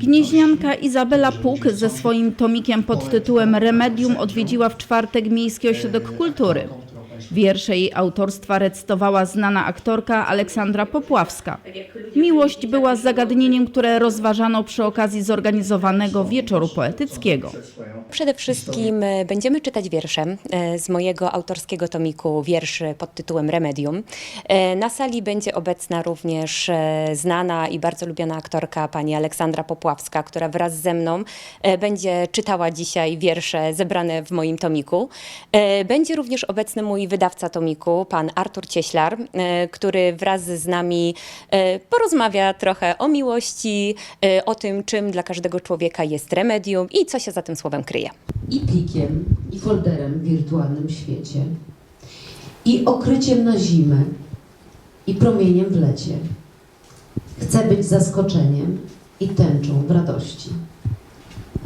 Gnieźnianka Izabela Puk ze swoim tomikiem pod tytułem Remedium odwiedziła w czwartek Miejski Ośrodek Kultury. Wiersze jej autorstwa recytowała znana aktorka Aleksandra Popławska. Miłość była zagadnieniem, które rozważano przy okazji zorganizowanego wieczoru poetyckiego. Przede wszystkim e, będziemy czytać wiersze e, z mojego autorskiego tomiku wierszy pod tytułem Remedium. E, Na sali będzie obecna również znana i bardzo lubiana aktorka pani Aleksandra Popławska, która wraz ze mną będzie czytała dzisiaj wiersze zebrane w moim tomiku. Będzie również obecny mój wydawca tomiku, pan Artur Cieślar, e, który wraz z nami e, porozmawia trochę o miłości, e, o tym, czym dla każdego człowieka jest remedium i co się za tym słowem kryje. i plikiem, i folderem w wirtualnym świecie, i okryciem na zimę, i promieniem w lecie. Chcę być zaskoczeniem i tęczą w radości,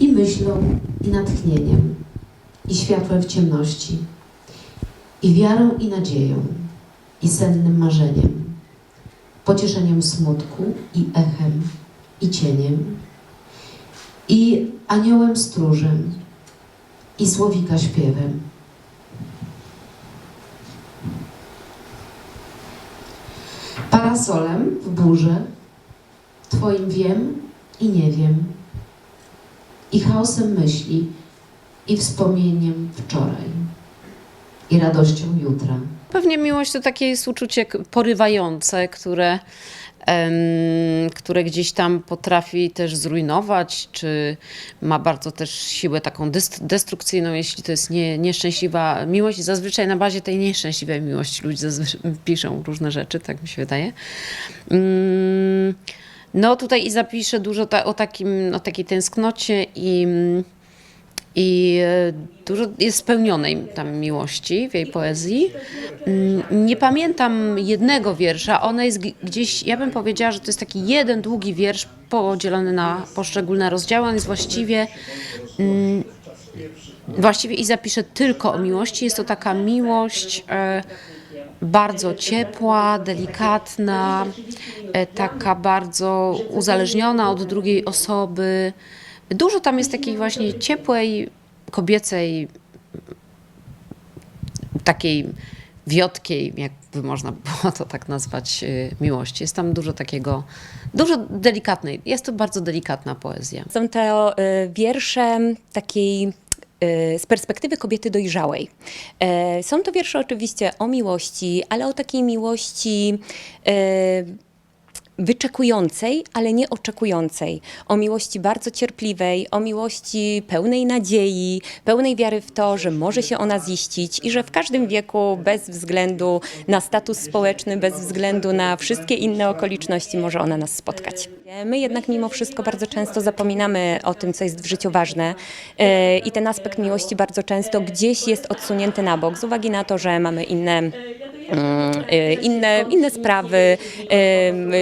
i myślą, i natchnieniem, i światłem w ciemności, i wiarą i nadzieją, i sennym marzeniem, pocieszeniem smutku i echem, i cieniem, i aniołem stróżem, i słowika śpiewem. Parasolem w burzę, Twoim wiem i nie wiem, i chaosem myśli, i wspomnieniem wczoraj, i radością jutra. Pewnie miłość to takie jest uczucie porywające, które, em, które gdzieś tam potrafi też zrujnować, czy ma bardzo też siłę taką dest- destrukcyjną, jeśli to jest nie, nieszczęśliwa miłość. I zazwyczaj na bazie tej nieszczęśliwej miłości ludzie piszą różne rzeczy, tak mi się wydaje. Mm, No tutaj i zapiszę dużo ta, o, takim, o takiej tęsknocie i... I e, dużo jest spełnionej tam miłości w jej poezji. Mm, Nie pamiętam jednego wiersza. Ona jest gdzieś, ja bym powiedziała, że to jest taki jeden długi wiersz podzielony na poszczególne rozdziały. On jest właściwie. mm, Właściwie i zapiszę tylko o miłości. Jest to taka miłość e, bardzo ciepła, delikatna, e, taka bardzo uzależniona od drugiej osoby. Dużo tam jest takiej właśnie ciepłej, kobiecej, takiej wiotkiej, jakby można było to tak nazwać, y, miłości. Jest tam dużo takiego, dużo delikatnej, jest to bardzo delikatna poezja. Są to y, wiersze takiej y, z perspektywy kobiety dojrzałej. E, Są to wiersze oczywiście o miłości, ale o takiej miłości wyczekującej, ale nie oczekującej. O miłości bardzo cierpliwej, o miłości pełnej nadziei, pełnej wiary w to, że może się ona ziścić i że w każdym wieku, bez względu na status społeczny, bez względu na wszystkie inne okoliczności, może ona nas spotkać. My jednak mimo wszystko bardzo często zapominamy o tym, co jest w życiu ważne e, i ten aspekt miłości bardzo często gdzieś jest odsunięty na bok z uwagi na to, że mamy inne inne, inne sprawy,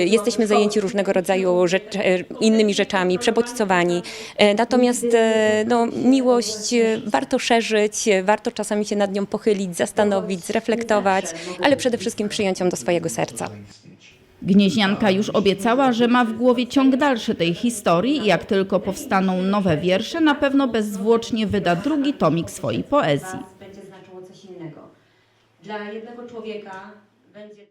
jesteśmy zajęci różnego rodzaju rzecz, e, innymi rzeczami, przebodźcowani. E, Natomiast e, no, miłość e, warto szerzyć, e, warto czasami się nad nią pochylić, zastanowić, zreflektować, ale przede wszystkim przyjąć ją do swojego serca. Gnieźnianka już obiecała, że ma w głowie ciąg dalszy tej historii i jak tylko powstaną nowe wiersze, na pewno bezzwłocznie wyda drugi tomik swojej poezji. Dla jednego człowieka będzie